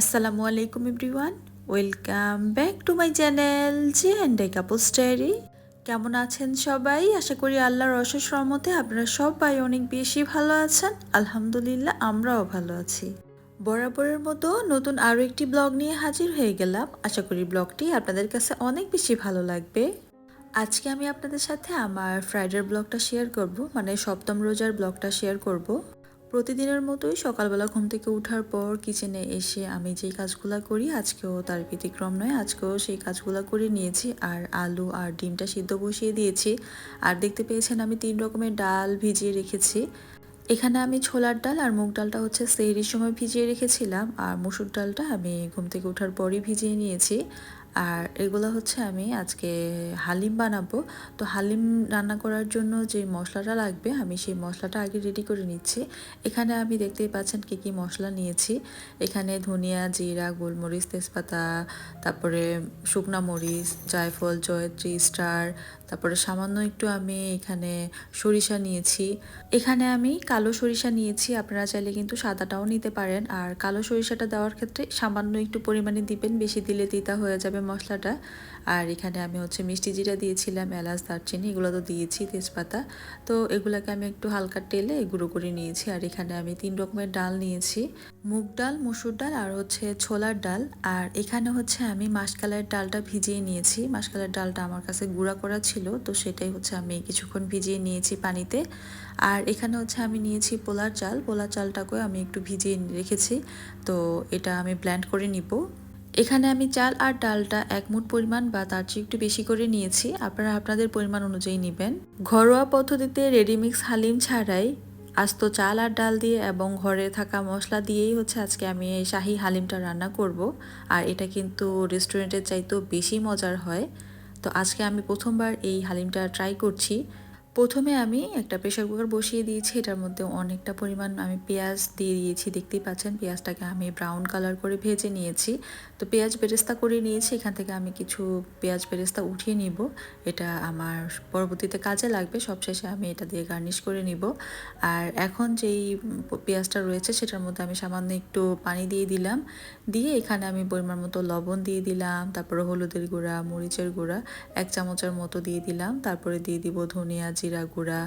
আসসালামু আলাইকুম everyone welcome back to my channel J and I couple story কেমন আছেন সবাই? আশা করি আল্লাহর অশেষ রহমতে আপনারা সবাই অনেক বেশি ভালো আছেন। আলহামদুলিল্লাহ, আমরাও ভালো আছি। বরাবরের মতো নতুন আরও একটি ব্লগ নিয়ে হাজির হয়ে গেলাম। আশা করি ব্লগটি আপনাদের কাছে অনেক বেশি ভালো লাগবে। আজকে আমি আপনাদের সাথে আমার ফ্রাইডের ব্লগটা শেয়ার করব মানে সপ্তম রোজার ব্লগটা শেয়ার করব। প্রতিদিনের মতোই সকালবেলা ঘুম থেকে ওঠার পর কিচেনে এসে আমি যেই কাজগুলো করি, আজকেও তার ব্যতিক্রম নয়, আজকেও সেই কাজগুলো করে নিয়েছি। আর আলু আর ডিমটা সিদ্ধ বসিয়ে দিয়েছি। আর দেখতে পেয়েছেন আমি তিন রকমের ডাল ভিজিয়ে রেখেছি। এখানে আমি ছোলার ডাল আর মুগ ডালটা হচ্ছে সেহরির সময় ভিজিয়ে রেখেছিলাম। আর মসুর ডালটা আমি ঘুম থেকে ওঠার পরই ভিজিয়ে নিয়েছি। আর এগুলো হচ্ছে আমি আজকে হালিম বানাবো। তো হালিম রান্না করার জন্য যে মশলাটা লাগবে, আমি সেই মশলাটা আগে রেডি করে নিচ্ছি। এখানে আমি দেখতেই পাচ্ছেন কী কী মশলা নিয়েছি। এখানে ধনিয়া, জিরা, গোলমরিচ, তেজপাতা, তারপরে শুকনা মরিচ, জায়ফল, জয়ত্রী, স্টার, তারপরে সামান্য একটু আমি এখানে সরিষা নিয়েছি। এখানে আমি কালো সরিষা নিয়েছি, আপনারা চাইলে কিন্তু সাদাটাও নিতে পারেন। আর কালো সরিষাটা দেওয়ার ক্ষেত্রে সামান্য একটু পরিমাণে দিবেন, বেশি দিলে তিতা হয়ে যাবে মশলাটা। আর এখানে আমি হচ্ছে মিষ্টি জিরা দিয়েছিলাম, এলাচ, দারচিনি, এগুলো তো দিয়েছি তেজপাতা। তো এগুলোকে আমি একটু হালকা টেলে গুঁড়ো করে নিয়েছি। আর এখানে আমি তিন রকমের ডাল নিয়েছি। মুগ ডাল, মসুর ডাল আর হচ্ছে ছোলার ডাল। আর এখানে হচ্ছে আমি মাসকালের ডালটা ভিজিয়ে নিয়েছি। মাসকালের ডালটা আমার কাছে গুঁড়া করা ছিল, তো সেটাই হচ্ছে আমি কিছুক্ষণ ভিজিয়ে নিয়েছি পানিতে। আর এখানে হচ্ছে আমি নিয়েছি পোলার চাল। পোলার চালটাকেও আমি একটু ভিজিয়ে রেখেছি। তো এটা আমি ব্ল্যান্ড করে নিব। এখানে আমি চাল আর ডালটা এক মুঠ পরিমাণ বা তার চেয়ে একটু বেশি করে নিয়েছি। আপনারা আপনাদের পরিমাণ অনুযায়ী নেবেন। ঘরোয়া পদ্ধতিতে রেডিমিক্স হালিম ছাড়াই আস্ত চাল আর ডাল দিয়ে এবং ঘরে থাকা মশলা দিয়েই হচ্ছে আজকে আমি এই শাহি হালিমটা রান্না করব। আর এটা কিন্তু রেস্টুরেন্টের চাইতেও বেশি মজার হয়। তো আজকে আমি প্রথমবার এই হালিমটা ট্রাই করছি। প্রথমে আমি একটা প্রেশার কুকার বসিয়ে দিয়েছি, এটার মধ্যে অনেকটা পরিমাণ আমি পেঁয়াজ দিয়ে দিয়েছি, দেখতেই পাচ্ছেন পেঁয়াজটাকে আমি ব্রাউন কালার করে ভেজে নিয়েছি। তো পেঁয়াজ বেরেস্তা করে নিয়েছি, এখান থেকে আমি কিছু পেঁয়াজ বেরেস্তা উঠিয়ে নিব, এটা আমার পরবর্তীতে কাজে লাগবে, সবশেষে আমি এটা দিয়ে গার্নিশ করে নিব। আর এখন যেই পেঁয়াজটা রয়েছে, সেটার মধ্যে আমি সামান্য একটু পানি দিয়ে দিলাম, দিয়ে এখানে আমি পরিমাণ মতো লবণ দিয়ে দিলাম, তারপরে হলুদের গুঁড়া, মরিচের গুঁড়া, এক চামচের মতো দিয়ে দিলাম, তারপরে দিয়ে দিব ধনিয়া জিরা গুঁড়া,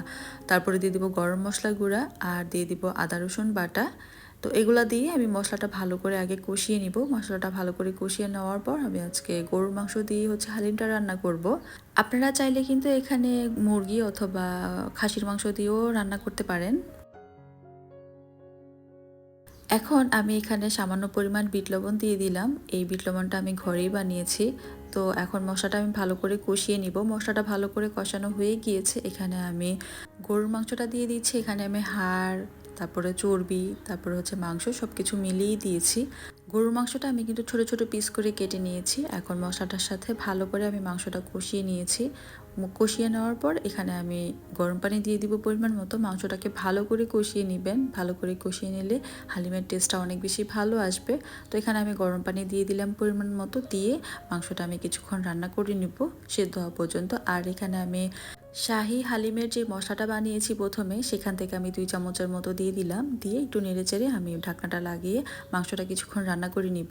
তারপরে দিয়ে দিব গরম মশলা গুঁড়া আর দিয়ে দিব আদা, রসুন বাটা। তো এগুলা দিয়ে আমি মশলাটা ভালো করে আগে কষিয়ে নিব। মশলাটা ভালো করে কষিয়ে নেওয়ার পর আমি আজকে গরুর মাংস দিয়ে হচ্ছে হালিমটা রান্না করব। আপনারা চাইলে কিন্তু এখানে মুরগি অথবা খাসির মাংস দিয়েও রান্না করতে পারেন। এখন আমি এখানে সামান্য পরিমাণ বিট লবণ দিয়ে দিলাম। এই বিট লবণটা আমি ঘরেই বানিয়েছি। তো এখন মশলাটা আমি ভালো করে কষিয়ে নিব। মশলাটা ভালো করে কষানো হয়ে গিয়েছে। এখানে আমি গরুর মাংসটা দিয়ে দিচ্ছি। এখানে আমি হাড়, তারপরে চর্বি, তারপরে হচ্ছে মাংস সব কিছু মিলিয়ে দিয়েছি। গরুর মাংসটা আমি কিন্তু ছোট ছোট পিস করে কেটে নিয়েছি। এখন মশলাটার সাথে ভালো করে আমি মাংসটা কষিয়ে নিয়েছি। কষিয়ে নেওয়ার পর এখানে আমি গরম পানি দিয়ে দিব পরিমাণ মতো। মাংসটাকে ভালো করে কষিয়ে নেবেন। ভালো করে কষিয়ে নিলে হালিমের টেস্টটা অনেক বেশি ভালো আসবে। তো এখানে আমি গরম পানি দিয়ে দিলাম পরিমাণ মতো দিয়ে মাংসটা আমি কিছুক্ষণ রান্না করে নিব। সেদ্ধ হওয়া পর্যন্ত। আর এখানে আমি শাহি হালিমের যে মশলাটা বানিয়েছি প্রথমে, সেখান থেকে আমি দুই চামচের মতো দিয়ে দিলাম। দিয়ে একটু নেড়ে চেড়ে আমি ঢাকনাটা লাগিয়ে মাংসটা কিছুক্ষণ রান্না করে নিব।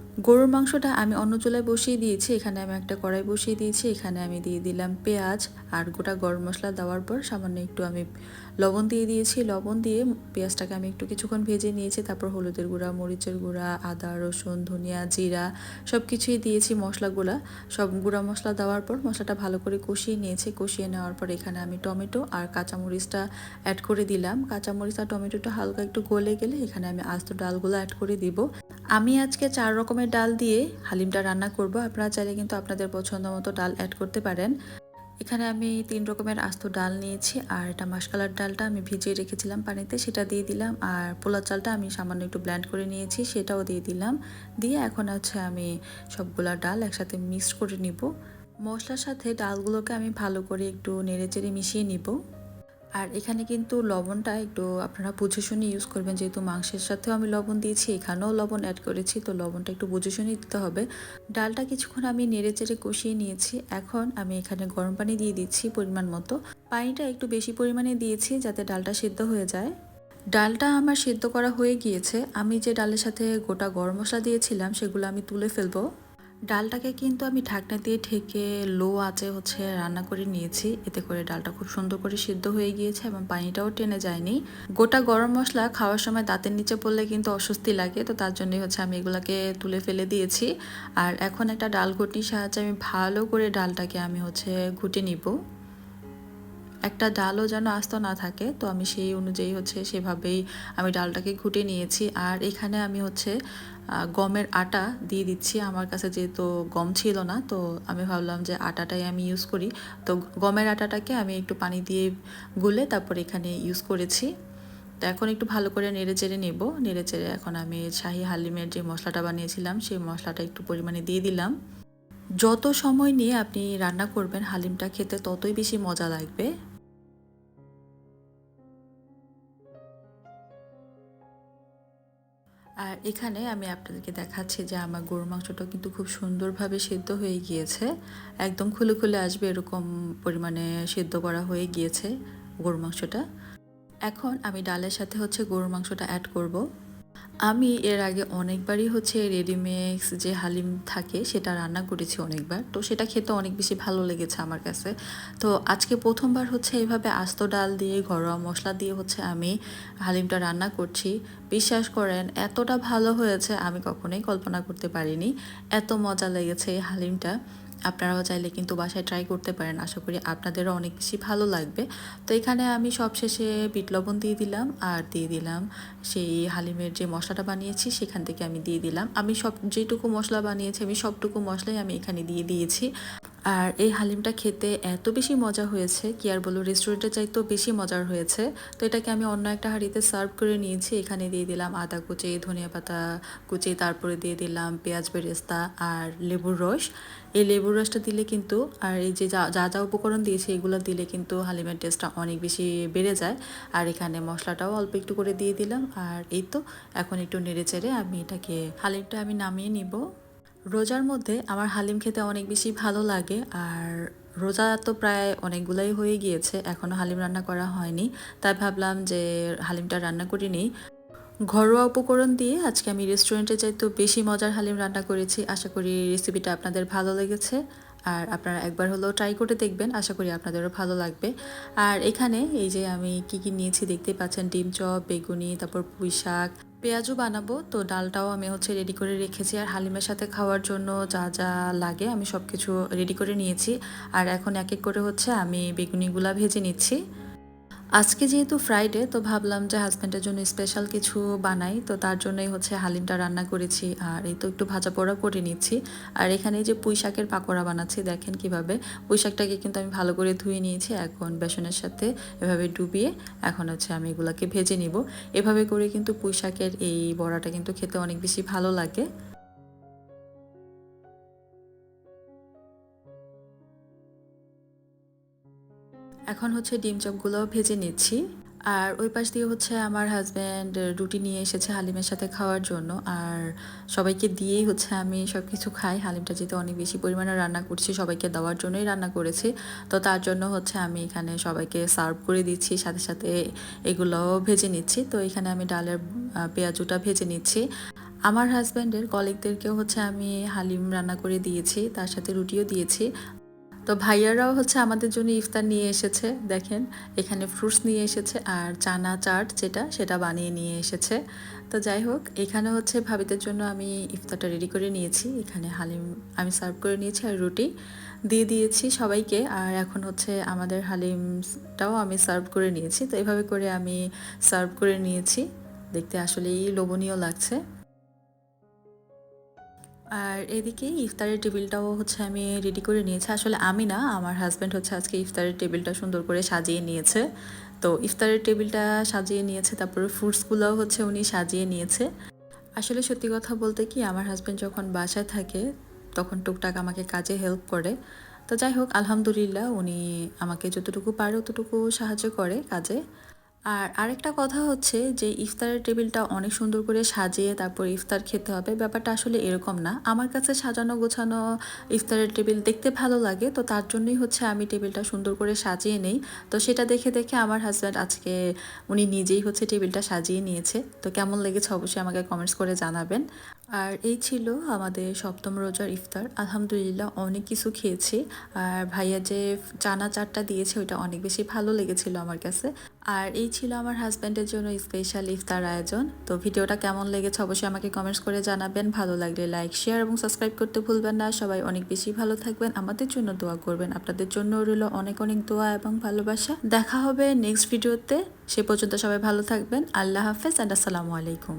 গরুর মাংসটা আমি অন্য চুলায় বসিয়ে দিয়েছি, এখানে আমি একটা কড়াই বসিয়ে দিয়েছি, এখানে আমি দিয়ে দিলাম পেঁয়াজ আর গোটা গরম মশলা দেওয়ার পর সামান্য একটু আমি লবণ দিয়ে দিয়েছি। লবণ দিয়ে পেঁয়াজটাকে আমি একটু কিছুক্ষণ ভেজে নিয়েছি, তারপর হলুদের গুঁড়া, মরিচের গুঁড়া, আদা, রসুন, ধনিয়া, জিরা সব কিছুই দিয়েছি মশলাগুলা। সব গুঁড়া মশলা দেওয়ার পর মশলাটা ভালো করে কষিয়ে নিয়েছি। কষিয়ে নেওয়ার পর এখানে আমি টমেটো আর কাঁচামরিচটা অ্যাড করে দিলাম। কাঁচামরিচ আর টমেটোটা হালকা একটু গলে গেলে এখানে আমি আস্ত ডালগুলো অ্যাড করে দিব। আমি আজকে চার রকমের ডাল দিয়ে হালিমটা রান্না করব। আপনারা চাইলে কিন্তু আপনাদের পছন্দ মতো ডাল অ্যাড করতে পারেন। এখানে আমি তিন রকমের আস্ত ডাল নিয়েছি আর এটা মাসকালার ডালটা আমি ভিজিয়ে রেখেছিলাম পানিতে, সেটা দিয়ে দিলাম। আর পোলা চালটা আমি সামান্য একটু ব্ল্যান্ড করে নিয়েছি, সেটাও দিয়ে দিলাম। দিয়ে এখন হচ্ছে আমি সবগুলা ডাল একসাথে মিক্স করে নিব। মশলার সাথে ডালগুলোকে আমি ভালো করে একটু নেড়ে চেড়ে মিশিয়ে নিব। আর এখানে কিন্তু লবণটা একটু আপনারা বুঝে শুনে ইউজ করবেন, যেহেতু মাংসের সাথেও আমি লবণ দিয়েছি, এখানেও লবণ অ্যাড করেছি, তো লবণটা একটু বুঝে শুনে দিতে হবে। ডালটা কিছুক্ষণ আমি নেড়ে চেড়ে কষিয়ে নিয়েছি, এখন আমি এখানে গরম পানি দিয়ে দিচ্ছি পরিমাণ মতো। পানিটা একটু বেশি পরিমাণে দিয়েছি যাতে ডালটা সেদ্ধ হয়ে যায়। ডালটা আমার সেদ্ধ করা হয়ে গিয়েছে, আমি যে ডালের সাথে গোটা গরম মশলা দিয়েছিলাম, সেগুলো আমি তুলে ফেলব। ডালটাকে কিন্তু আমি ঢাকনা দিয়ে ঠেকে লো আঁচে হচ্ছে রান্না করে নিয়েছি। এতে করে ডালটা খুব সুন্দর করে সিদ্ধ হয়ে গিয়েছে এবং পানিটাও টেনে যায়নি। গোটা গরম মশলা খাওয়ার সময় দাঁতের নিচে পড়লে কিন্তু অস্বস্তি লাগে, তো তার জন্যই হচ্ছে আমি এগুলাকে তুলে ফেলে দিয়েছি। আর এখন একটা ডাল ঘুটনির সাহায্যে আমি ভালো করে ডালটাকে আমি হচ্ছে ঘুটে নিব। একটা ডালও যেন আস্ত না থাকে। তো আমি সেই অনুযায়ী হচ্ছে সেভাবেই আমি ডালটাকে ঘুটে নিয়েছি। আর এখানে আমি হচ্ছে গমের আটা দিয়ে দিচ্ছি। আমার কাছে যেহেতু গম ছিল না, তো আমি ভাবলাম যে আটাটাই আমি ইউজ করি। তো গমের আটাটাকে আমি একটু পানি দিয়ে গুলে তারপর এখানে ইউজ করেছি। তো এখন একটু ভালো করে নেড়ে চেড়ে নেব। নেড়ে চেড়ে এখন আমি শাহি হালিমের যে মশলাটা বানিয়েছিলাম, সেই মশলাটা একটু পরিমাণে দিয়ে দিলাম। যত সময় নিয়ে আপনি রান্না করবেন হালিমটা খেতে ততই বেশি মজা লাগবে। আর এখানে আমি আপনাদেরকে দেখাচ্ছি যে আমার গরুর মাংসটা কিন্তু খুব সুন্দরভাবে সেদ্ধ হয়ে গিয়েছে। একদম খুলে খুলে আসবে এরকম পরিমাণে সেদ্ধ করা হয়ে গিয়েছে গরুর মাংসটা। এখন আমি ডালের সাথে হচ্ছে গরুর মাংসটা অ্যাড করব। আমি এর আগে অনেকবারই হচ্ছে রেডিমেক্স যে হালিম থাকে, সেটা রান্না করেছি অনেকবার। তো সেটা খেতে অনেক বেশি ভালো লেগেছে আমার কাছে। তো আজকে প্রথমবার হচ্ছে এইভাবে আস্ত ডাল দিয়ে, ঘরোয়া মশলা দিয়ে হচ্ছে আমি হালিমটা রান্না করছি। বিশ্বাস করেন, এতটা ভালো হয়েছে আমি কখনোই কল্পনা করতে পারিনি। এত মজা লেগেছে এই হালিমটা। আপনারাও চাইলে কিন্তু বাসায় ট্রাই করতে পারেন। আশা করি আপনাদেরও অনেক বেশি ভালো লাগবে। তো এখানে আমি সবশেষে বিট লবণ দিয়ে দিলাম। আর দিয়ে দিলাম সেই হালিমের যে মশলাটা বানিয়েছি, সেখান থেকে আমি দিয়ে দিলাম। আমি সব যেটুকু মশলা বানিয়েছি, আমি সবটুকু মশলাই আমি এখানে দিয়ে দিয়েছি। আর এই হালিমটা খেতে এত বেশি মজা হয়েছে কি আর বলো রেস্টুরেন্টে চাইতেও বেশি মজার হয়েছে। তো এটাকে আমি অন্য একটা হাঁড়িতে সার্ভ করে নিয়েছি, এখানে দিয়ে দিলাম আদা কুচি, ধনিয়া পাতা কুচি, তারপরে দিয়ে দিলাম পেঁয়াজ বেরেস্তা আর লেবুর রস। এই লেবুর রসটা দিলে কিন্তু আর এই যে যা যা যা উপকরণ দিয়েছি এগুলো দিলে কিন্তু হালিমের টেস্টটা অনেক বেশি বেড়ে যায়। আর এখানে মশলাটাও অল্প একটু করে দিয়ে দিলাম। আর এই তো, এখন একটু নেড়ে চেড়ে আমি এটাকে, হালিমটা আমি নামিয়ে নিব। রোজার মধ্যে আমার হালিম খেতে অনেক বেশি ভালো লাগে আর রোজা তো প্রায় অনেকগুলাই হয়ে গিয়েছে এখনও হালিম রান্না করা হয়নি। তাই ভাবলাম যে হালিমটা রান্না করি নিই। ঘরোয়া উপকরণ দিয়ে আজকে আমি রেস্টুরেন্টে চাইতেও বেশি মজার হালিম রান্না করেছি। আশা করি রেসিপিটা আপনাদের ভালো লেগেছে। আর আপনারা একবার হলেও ট্রাই করে দেখবেন, আশা করি আপনাদেরও ভালো লাগবে। আর এখানে এই যে আমি কি কি নিয়েছি দেখতে পাচ্ছেন, ডিম চপ, বেগুনি, তারপর পুঁই শাক পেঁয়াজও বানাবো। তো ডালটাও আমি হচ্ছে রেডি করে রেখেছি। আর হালিমের সাথে খাওয়ার জন্য যা যা লাগে আমি সব কিছু রেডি করে নিয়েছি। আর এখন এক এক করে হচ্ছে আমি বেগুনিগুলা ভেজে নিচ্ছি। আজকে যেহেতু ফ্রাইডে তো ভাবলাম যে হাজব্যান্ডের জন্য স্পেশাল কিছু বানাই। তো তার জন্যই হচ্ছে হালিমটা রান্না করেছি, আর এই তো একটু ভাজা পোড়া করে নিচ্ছি। আর এখানে যে পুঁই শাকের পাকোড়া বানাচ্ছি, দেখেন কীভাবে। পুঁই শাকটাকে কিন্তু আমি ভালো করে ধুয়ে নিয়েছি, এখন বেসনের সাথে এভাবে ডুবিয়ে এখন হচ্ছে আমি এগুলাকে ভেজে নিব। এভাবে করে কিন্তু পুঁই শাকের এই বড়াটা কিন্তু খেতে অনেক বেশি ভালো লাগে। এখন হচ্ছে ডিম চপগুলোও ভেজে নিচ্ছি। আর ওই পাশ দিয়ে হচ্ছে আমার হাজব্যান্ড রুটি নিয়ে এসেছে হালিমের সাথে খাওয়ার জন্য। আর সবাইকে দিয়েই হচ্ছে আমি সব কিছু খাই। হালিমটা যেহেতু অনেক বেশি পরিমাণে রান্না করছি, সবাইকে দেওয়ার জন্যই রান্না করেছি। তো তার জন্য হচ্ছে আমি এখানে সবাইকে সার্ভ করে দিচ্ছি, সাথে সাথে এগুলোও ভেজে নিচ্ছি। তো এখানে আমি ডালের পেঁয়াজুটা ভেজে নিচ্ছি। আমার হাজব্যান্ডের কলিগদেরকেও হচ্ছে আমি হালিম রান্না করে দিয়েছি, তার সাথে রুটিও দিয়েছি। তো ভাইয়ারাও হচ্ছে আমাদের জন্য ইফতার নিয়ে এসেছে, দেখেন। এখানে ফ্রুটস নিয়ে এসেছে আর চানা চাট যেটা, সেটা বানিয়ে নিয়ে এসেছে। তো যাই হোক, এখানে হচ্ছে ভাবিদের জন্য আমি ইফতারটা রেডি করে নিয়েছি। এখানে হালিম, আমি সার্ভ করে নিয়েছি আর রুটি দিয়ে দিয়েছি সবাইকে। আর এখন হচ্ছে আমাদের হালিমটাও আমি সার্ভ করে নিয়েছি। তো এভাবে করে আমি সার্ভ করে নিয়েছি। দেখতে আসলেই লোভনীয় লাগছে। আর এদিকে ইফতারের টেবিলটাও হচ্ছে আমি রেডি করে নিয়েছি। আসলে আমি না, আমার হাজব্যান্ড হচ্ছে আজকে ইফতারের টেবিলটা সুন্দর করে সাজিয়ে নিয়েছে। তো ইফতারের টেবিলটা সাজিয়ে নিয়েছে, তারপরে ফ্রুটসগুলোও হচ্ছে উনি সাজিয়ে নিয়েছে। আসলে সত্যি কথা বলতে কি, আমার হাজব্যান্ড যখন বাসায় থাকে, তখন টুকটাক আমাকে কাজে হেল্প করে। তো যাই হোক, আলহামদুলিল্লাহ উনি আমাকে যতটুকু পারে, ততটুকু সাহায্য করে কাজে। আর আরেকটা কথা হচ্ছে যে ইফতারের টেবিলটা অনেক সুন্দর করে সাজিয়ে তারপর ইফতার খেতে হবে। ব্যাপারটা আসলে এরকম না। আমার কাছে সাজানো গোছানো ইফতারের টেবিল দেখতে ভালো লাগে, তো তার জন্যই হচ্ছে আমি টেবিলটা সুন্দর করে সাজিয়ে নেই। তো সেটা দেখে দেখে আমার হাজব্যান্ড আজকে উনি নিজেই হচ্ছে টেবিলটা সাজিয়ে নিয়েছে। তো কেমন লেগেছে অবশ্যই আমাকে কমেন্টস করে জানাবেন। আর এই ছিল আমাদের সপ্তম রোজার ইফতার। আলহামদুলিল্লাহ অনেক কিছু খেয়েছি আর ভাইয়া যে চানা চারটা দিয়েছে ওইটা অনেক বেশি ভালো লেগেছিল আমার কাছে। আর এই ছিল আমার হাজব্যান্ডের জন্য স্পেশাল ইফতার আয়োজন। তো ভিডিওটা কেমন লেগেছে অবশ্যই আমাকে কমেন্টস করে জানাবেন। ভালো লাগলে লাইক শেয়ার এবং সাবস্ক্রাইব করতে ভুলবেন না। সবাই অনেক বেশি ভালো থাকবেন। আমাদের জন্য দোয়া করবেন। আপনাদের জন্য রইল অনেক অনেক দোয়া এবং ভালোবাসা। দেখা হবে নেক্সট ভিডিওতে সে পর্যন্ত সবাই ভালো থাকবেন। আল্লাহ হাফেজ অ্যান্ড আসসালামু আলাইকুম।